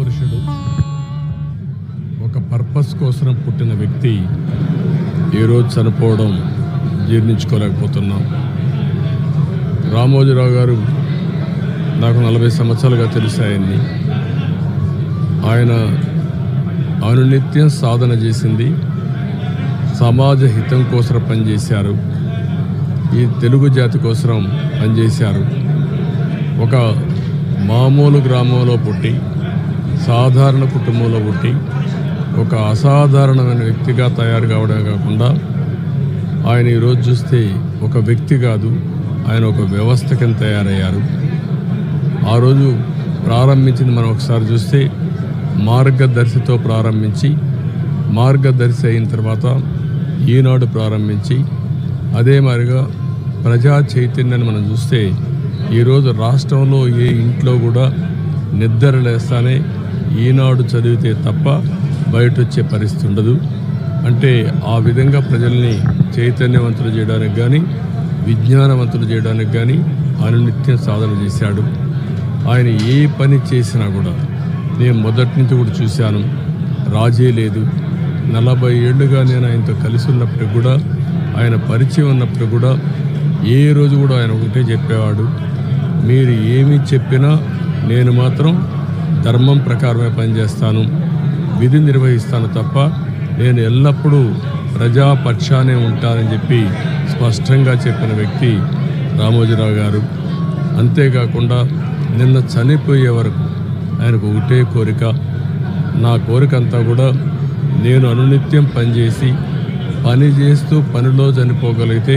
పురుషుడు. ఒక పర్పస్ కోసం పుట్టిన వ్యక్తి ఈరోజు చనిపోవడం జీర్ణించుకోలేకపోతున్నాం. రామోజీరావు గారు నాకు నలభై సంవత్సరాలుగా తెలుసు ఆయన్ని. ఆయన అనునిత్యం సాధన చేసింది. సమాజ హితం కోసం పనిచేశారు. ఈ తెలుగు జాతి కోసం పనిచేశారు. ఒక మామూలు గ్రామంలో పుట్టి సాధారణ కుటుంబంలో పుట్టి ఒక అసాధారణమైన వ్యక్తిగా తయారు కావడమే కాకుండా ఆయన ఈరోజు చూస్తే ఒక వ్యక్తి కాదు ఆయన ఒక వ్యవస్థ కింద తయారయ్యారు. ఆ రోజు ప్రారంభించింది మనం ఒకసారి చూస్తే మార్గదర్శితో ప్రారంభించి మార్గదర్శి అయిన తర్వాత ఈనాడు ప్రారంభించి అదే మాదిరిగా ప్రజా చైతన్యాన్ని మనం చూస్తే ఈరోజు రాష్ట్రంలో ఏ ఇంట్లో కూడా నిద్ర లేస్తానే ఈనాడు చదివితే తప్ప బయట వచ్చే పరిస్థితి ఉండదు. అంటే ఆ విధంగా ప్రజల్ని చైతన్యవంతులు చేయడానికి కానీ విజ్ఞానవంతులు చేయడానికి కానీ ఆయన నిత్యం సాధన చేశాడు. ఆయన ఏ పని చేసినా కూడా నేను మొదటి నుంచి కూడా చూశాను. రాజే లేదు. నలభై ఏళ్ళుగా నేను ఆయనతో కలిసి ఉన్నప్పుడు కూడా ఆయన పరిచయం ఉన్నప్పుడు కూడా ఏ రోజు కూడా ఆయన ఒకటే చెప్పేవాడు. మీరు ఏమి చెప్పినా నేను మాత్రం ధర్మం ప్రకారమే పనిచేస్తాను విధి నిర్వహిస్తాను తప్ప నేను ఎల్లప్పుడూ ప్రజాపక్షానే ఉంటానని చెప్పి స్పష్టంగా చెప్పిన వ్యక్తి రామోజీరావు గారు. అంతేకాకుండా నిన్న చనిపోయే వరకు ఆయనకు ఒకటే కోరిక. నా కోరిక అంతా కూడా నేను అనునిత్యం పనిచేసి పని చేస్తూ పనిలో చనిపోగలిగితే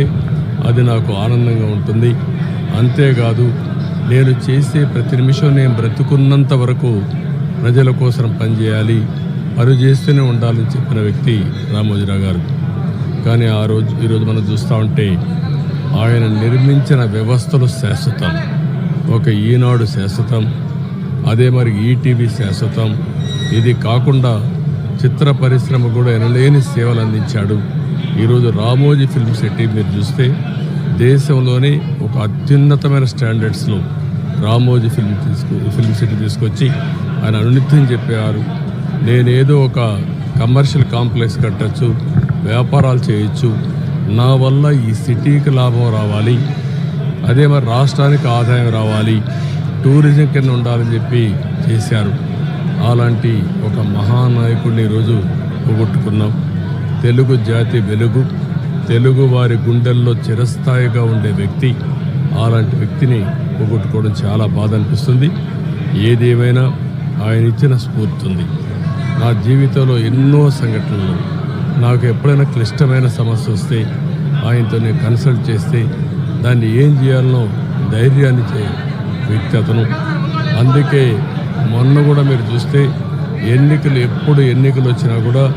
అది నాకు ఆనందంగా ఉంటుంది. అంతేకాదు నేను చేసే ప్రతి నిమిషం నేను బ్రతుకున్నంత వరకు ప్రజల కోసం పనిచేయాలి పని చేస్తూనే ఉండాలని చెప్పిన వ్యక్తి రామోజీరావు గారు. కానీ ఆ రోజు ఈరోజు మనం చూస్తూ ఉంటే ఆయన నిర్మించిన వ్యవస్థలు శాశ్వతం. ఒక ఈనాడు శాశ్వతం. అదే మరి ఈటీవీ శాశ్వతం. ఇది కాకుండా చిత్ర పరిశ్రమ కూడా ఎనలేని సేవలు అందించాడు. ఈరోజు రామోజీ ఫిల్మ్ సిటీ మీరు చూస్తే దేశంలోనే ఒక అత్యున్నతమైన స్టాండర్డ్స్లో రామోజీ ఫిల్మ్ తీసుకు ఫిల్మ్ సిటీ తీసుకొచ్చి ఆయన అనునిత్యం చెప్పేవారు నేనేదో ఒక కమర్షియల్ కాంప్లెక్స్ కట్టచ్చు వ్యాపారాలు చేయొచ్చు. నా వల్ల ఈ సిటీకి లాభం రావాలి. అదే మరి రాష్ట్రానికి ఆదాయం రావాలి. టూరిజం కింద ఉండాలని చెప్పి చేశారు. అలాంటి ఒక మహానాయకుడిని ఈరోజు పోగొట్టుకున్నాం. తెలుగు జాతి వెలుగు తెలుగు వారి గుండెల్లో చిరస్థాయిగా ఉండే వ్యక్తి. అలాంటి వ్యక్తిని పోగొట్టుకోవడం చాలా బాధ అనిపిస్తుంది. ఏదేమైనా ఆయన ఇచ్చిన స్ఫూర్తి ఉంది నా జీవితంలో ఎన్నో సంఘటనలు. నాకు ఎప్పుడైనా క్లిష్టమైన సమస్య వస్తే ఆయనతో నేను కన్సల్ట్ చేస్తే దాన్ని ఏం చేయాలనో ధైర్యాన్ని చే వ్యక్తి అతను. అందుకే మొన్న కూడా మీరు చూస్తే ఎన్నికలు ఎప్పుడు ఎన్నికలు వచ్చినా కూడా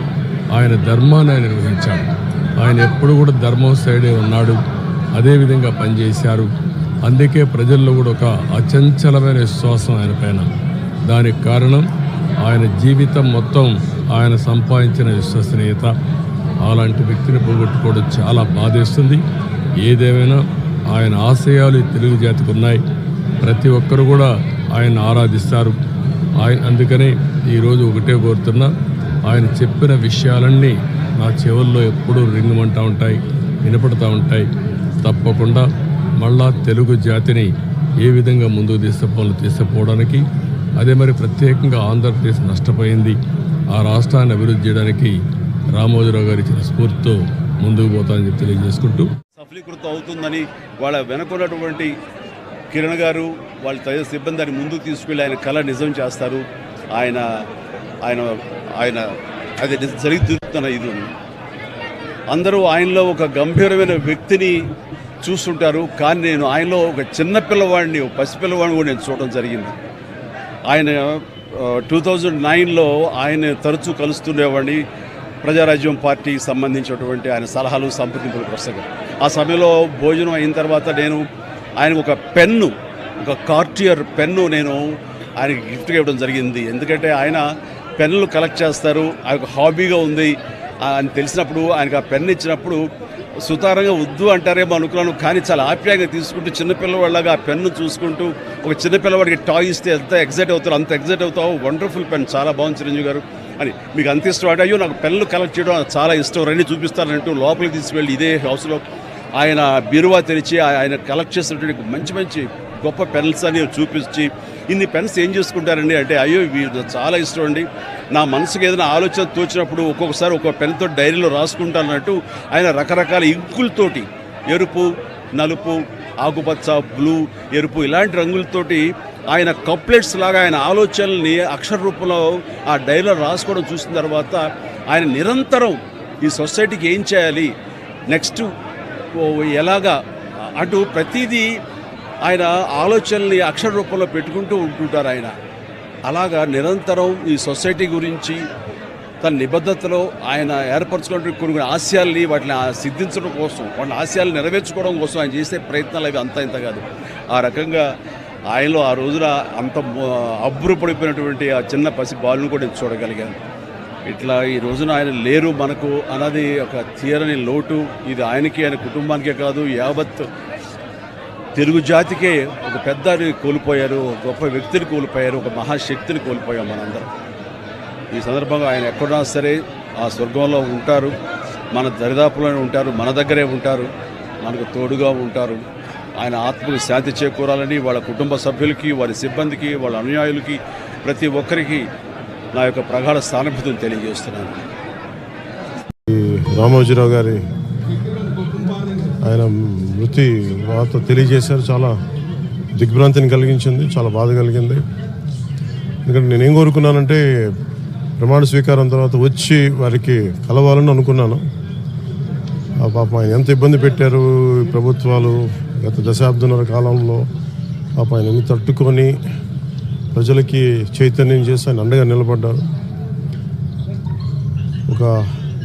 ఆయన ధర్మాన్ని ఆయన నిర్వహించాడు. ఆయన ఎప్పుడు కూడా ధర్మం సైడే ఉన్నాడు. అదేవిధంగా పనిచేశారు. అందుకే ప్రజల్లో కూడా ఒక అచంచలమైన విశ్వాసం ఆయన పైన. దానికి కారణం ఆయన జీవితం మొత్తం ఆయన సంపాదించిన విశ్వసనీయత. అలాంటి వ్యక్తిని పోగొట్టుకోవడం చాలా బాధేస్తుంది. ఏదేమైనా ఆయన ఆశయాలు తెలుగు జాతికి ఉన్నాయి. ప్రతి ఒక్కరు కూడా ఆయన ఆరాధిస్తారు. ఆయన అందుకనే ఈరోజు ఒకటే కోరుతున్నా ఆయన చెప్పిన విషయాలన్నీ నా చెవుల్లో ఎప్పుడూ రింగమంటూ ఉంటాయి వినపడుతూ ఉంటాయి. తప్పకుండా మళ్ళా తెలుగు జాతిని ఏ విధంగా ముందుకు తీసుకుపోవాలో తీసుకుపోవడానికి అదే మరి ప్రత్యేకంగా ఆంధ్రప్రదేశ్ నష్టపోయింది. ఆ రాష్ట్రాన్ని అభివృద్ధి చేయడానికి రామోజీరావు గారు ఇచ్చిన స్ఫూర్తితో ముందుకు పోతానని చెప్పి తెలియజేసుకుంటూ. సఫలీకృతం అవుతుందని వాళ్ళ వెనుకున్నటువంటి కిరణ్ గారు వాళ్ళ తదితర సిబ్బంది అని ముందుకు తీసుకెళ్ళి ఆయన కళ నిజం చేస్తారు. ఆయన ఆయన ఆయన అది జరిగి తీరుతున్న ఇది. అందరూ ఆయనలో ఒక గంభీరమైన వ్యక్తిని చూస్తుంటారు. కానీ నేను ఆయనలో ఒక చిన్న పిల్లవాడిని ఒక పసిపిల్లవాడిని కూడా నేను చూడడం జరిగింది. ఆయన టూ థౌజండ్ నైన్లో ఆయన తరచూ కలుస్తుండేవాడిని. ప్రజారాజ్యం పార్టీకి సంబంధించినటువంటి ఆయన సలహాలు సంప్రదింపులు ప్రసంగం ఆ సమయంలో భోజనం అయిన తర్వాత నేను ఆయన ఒక పెన్ను ఒక కార్టియర్ పెన్ను నేను ఆయనకి గిఫ్ట్గా ఇవ్వడం జరిగింది. ఎందుకంటే ఆయన పెన్నులు కలెక్ట్ చేస్తారు. ఆయన ఒక హాబీగా ఉంది. అని తెలిసినప్పుడు ఆయనకు ఆ పెన్ను ఇచ్చినప్పుడు సుతారంగా వద్దు అంటారేమో అనుకున్నాను కానీ చాలా ఆప్యాయంగా తీసుకుంటూ చిన్నపిల్లవాళ్ళగా ఆ పెన్ను చూసుకుంటూ ఒక చిన్నపిల్లవాడికి టాయ్ ఇస్తే ఎంత ఎగ్జైట్ అవుతారు అంత ఎగ్జైట్ అవుతావు. వండర్ఫుల్ పెన్ చాలా బాగుంది చిరంజీవి గారు. అని మీకు అంత ఇష్టం అంటే అయ్యో నాకు పెన్నులు కలెక్ట్ చేయడం చాలా ఇష్టం రండి చూపిస్తానంటూ లోపలికి తీసుకువెళ్ళి ఇదే హౌస్లో ఆయన బీరువా తెరిచి ఆయన కలెక్ట్ చేసినటువంటి మంచి మంచి గొప్ప పెన్స్ అని చూపించి ఇన్ని పెన్స్ ఏం చేసుకుంటారండి? అంటే అయ్యో చాలా ఇష్టం అండి. నా మనసుకి ఏదైనా ఆలోచన తోచినప్పుడు ఒక్కొక్కసారి ఒక్కొక్క పెన్తో డైరీలో రాసుకుంటానన్నట్టు ఆయన రకరకాల ఇంకులతోటి ఎరుపు నలుపు ఆకుపచ్చ బ్లూ ఎరుపు ఇలాంటి రంగులతోటి ఆయన కప్లెట్స్ లాగా ఆయన ఆలోచనల్ని అక్షర రూపంలో ఆ డైరీలో రాసుకోవడం చూసిన తర్వాత ఆయన నిరంతరం ఈ సొసైటీకి ఏం చేయాలి? నెక్స్ట్ ఓ ఎలాగా? అటు ప్రతిదీ ఆయన ఆలోచనల్ని అక్షర రూపంలో పెట్టుకుంటూ ఉంటుంటారు ఆయన. అలాగా నిరంతరం ఈ సొసైటీ గురించి తన నిబద్ధతలో ఆయన ఏర్పరచుకున్న కొన్ని ఆశయాల్ని వాటిని ఆ సిద్ధించడం కోసం వాటి ఆశయాలు నెరవేర్చుకోవడం కోసం ఆయన చేసే ప్రయత్నాలు అవి అంత ఇంత కాదు. ఆ రకంగా ఆయనలో ఆ రోజున అంత అబ్బురపడిపోయినటువంటి ఆ చిన్న పసి బాలును కూడా నేను చూడగలిగాను. ఇట్లా ఈ రోజున ఆయన లేరు మనకు అన్నది ఒక తీరని లోటు. ఇది ఆయనకి ఆయన కుటుంబానికే కాదు యావత్ తెలుగు జాతికే ఒక పెద్దని కోల్పోయారు ఒక గొప్ప వ్యక్తిని కోల్పోయారు ఒక మహాశక్తిని కోల్పోయాం మనందరం. ఈ సందర్భంగా ఆయన ఎక్కడున్నా సరే ఆ స్వర్గంలో ఉంటారు మన దరిదాపులోనే ఉంటారు మన దగ్గరే ఉంటారు మనకు తోడుగా ఉంటారు. ఆయన ఆత్మకు శాంతి చేకూరాలని వాళ్ళ కుటుంబ సభ్యులకి వారి సిబ్బందికి వాళ్ళ అనుయాయులకి ప్రతి ఒక్కరికి నా యొక్క ప్రగాఢ స్థానభూతిని తెలియజేస్తున్నాను. రామోజీరావు గారి ఆయన మృతి వార్త తెలియజేశారు. చాలా దిగ్భ్రాంతిని కలిగించింది చాలా బాధ కలిగింది. ఎందుకంటే నేనేం కోరుకున్నానంటే ప్రమాణ స్వీకారం తర్వాత వచ్చి వారికి కలవాలని అనుకున్నాను. ఆ పాపం ఆయన ఎంత ఇబ్బంది పెట్టారు ప్రభుత్వాలు గత దశాబ్దంన్నర కాలంలో. పాప ఆయన ఎన్ని తట్టుకొని ప్రజలకి చైతన్యం చేసి ఆయన అండగా నిలబడ్డారు. ఒక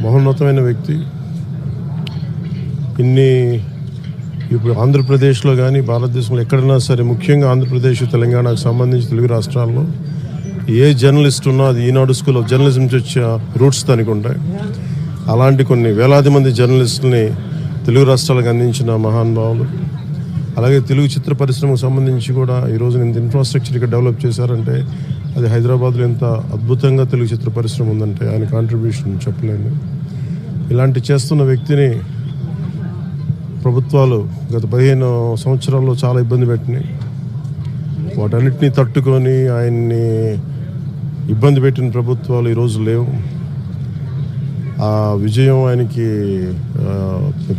మహోన్నతమైన వ్యక్తి. ఇన్ని ఇప్పుడు ఆంధ్రప్రదేశ్లో కానీ భారతదేశంలో ఎక్కడైనా సరే ముఖ్యంగా ఆంధ్రప్రదేశ్ తెలంగాణకు సంబంధించి తెలుగు రాష్ట్రాల్లో ఏ జర్నలిస్ట్ ఉన్నా అది ఈనాడు స్కూల్ ఆఫ్ జర్నలిజం నుంచి వచ్చే రూట్స్ దానికి ఉంటాయి. అలాంటి కొన్ని వేలాది మంది జర్నలిస్టుల్ని తెలుగు రాష్ట్రాలకు అందించిన మహానుభావులు అలాగే తెలుగు చిత్ర పరిశ్రమకు సంబంధించి కూడా ఈ ఇంత ఇన్ఫ్రాస్ట్రక్చర్ ఇక్కడ డెవలప్ చేశారంటే అది హైదరాబాద్లో ఎంత అద్భుతంగా తెలుగు చిత్ర పరిశ్రమ ఉందంటే ఆయన కాంట్రిబ్యూషన్ చెప్పలేను. ఇలాంటి చేస్తున్న వ్యక్తిని ప్రభుత్వాలు గత పదిహేను సంవత్సరాల్లో చాలా ఇబ్బంది పెట్టినాయి. వాటన్నిటిని తట్టుకొని ఆయన్ని ఇబ్బంది పెట్టిన ప్రభుత్వాలు ఈరోజు లేవు. ఆ విజయం ఆయనకి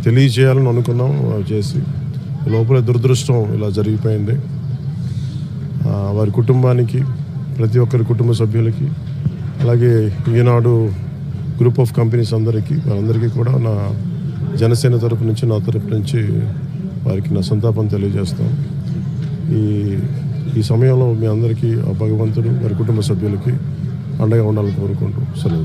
తెలియజేయాలని అనుకున్నాం చేసి. లోపల దురదృష్టం ఇలా జరిగిపోయింది. వారి కుటుంబానికి ప్రతి ఒక్కరి కుటుంబ సభ్యులకి అలాగే ఈనాడు గ్రూప్ ఆఫ్ కంపెనీస్ అందరికీ వారందరికీ కూడా నా జనసేన తరపు నుంచి నా తరపు నుంచి వారికి నా సంతాపం తెలియజేస్తాం. ఈ ఈ సమయంలో మీ అందరికీ ఆ భగవంతుడు వారి కుటుంబ సభ్యులకి అండగా ఉండాలని కోరుకుంటూ సెలవు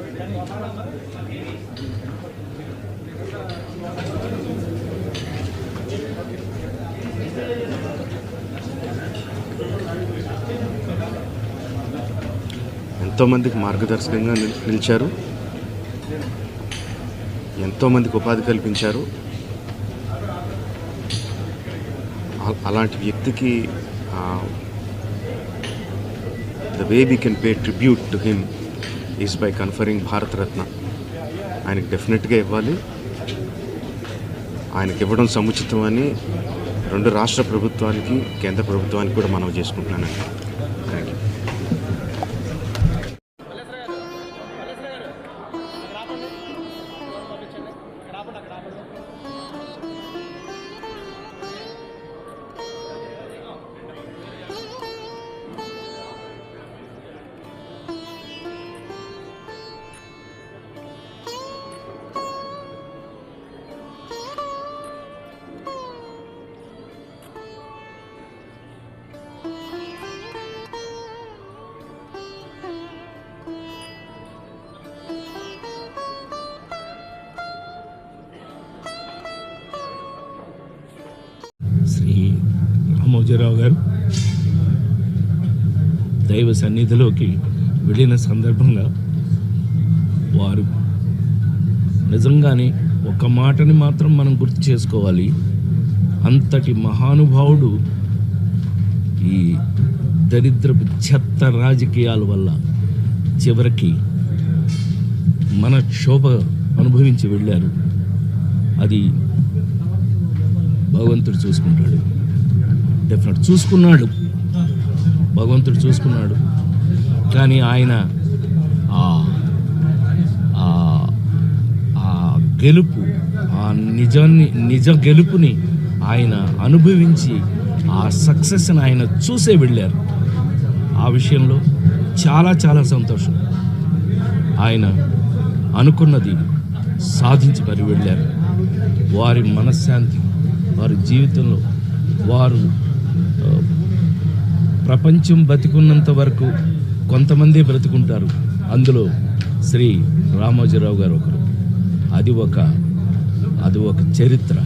ఎంతోమందికి మార్గదర్శకంగా నిలిచారు. ఎంతోమందికి ఉపాధి కల్పించారు. అలాంటి వ్యక్తికి the way we can pay tribute to him is by conferring Bharat Ratna ఆయనకి డెఫినెట్గా ఇవ్వాలి. ఆయనకి ఇవ్వడం సముచితమని రెండు రాష్ట్ర ప్రభుత్వానికి కేంద్ర ప్రభుత్వానికి కూడా మనం చేసుకుంటున్నానండి. రామోజీరావు గారు. దైవ సన్నిధిలోకి వెళ్ళిన సందర్భంగా వారు నిజంగానే ఒక మాటని మాత్రం మనం గుర్తు చేసుకోవాలి. అంతటి మహానుభావుడు ఈ దరిద్రపు చెత్త రాజకీయాల వల్ల చివరికి మన క్షోభ అనుభవించి వెళ్ళారు. అది భగవంతుడు చూసుకుంటాడు. డెఫినెట్ చూసుకున్నాడు. భగవంతుడు చూసుకున్నాడు. కానీ ఆయన ఆ ఆ- గెలుపు ఆ నిజాన్ని నిజ గెలుపుని ఆయన అనుభవించి ఆ సక్సెస్ని ఆయన చూసే వెళ్ళారు. ఆ విషయంలో చాలా చాలా సంతోషం. ఆయన అనుకున్నది సాధించి మరి వెళ్ళారు. వారి మనశ్శాంతి వారి జీవితంలో వారు ప్రపంచం బతికున్నంత వరకు కొంతమంది బ్రతుకుంటారు. అందులో శ్రీ రామోజీరావు గారు ఒకరు. అది ఒక అది ఒక చరిత్ర.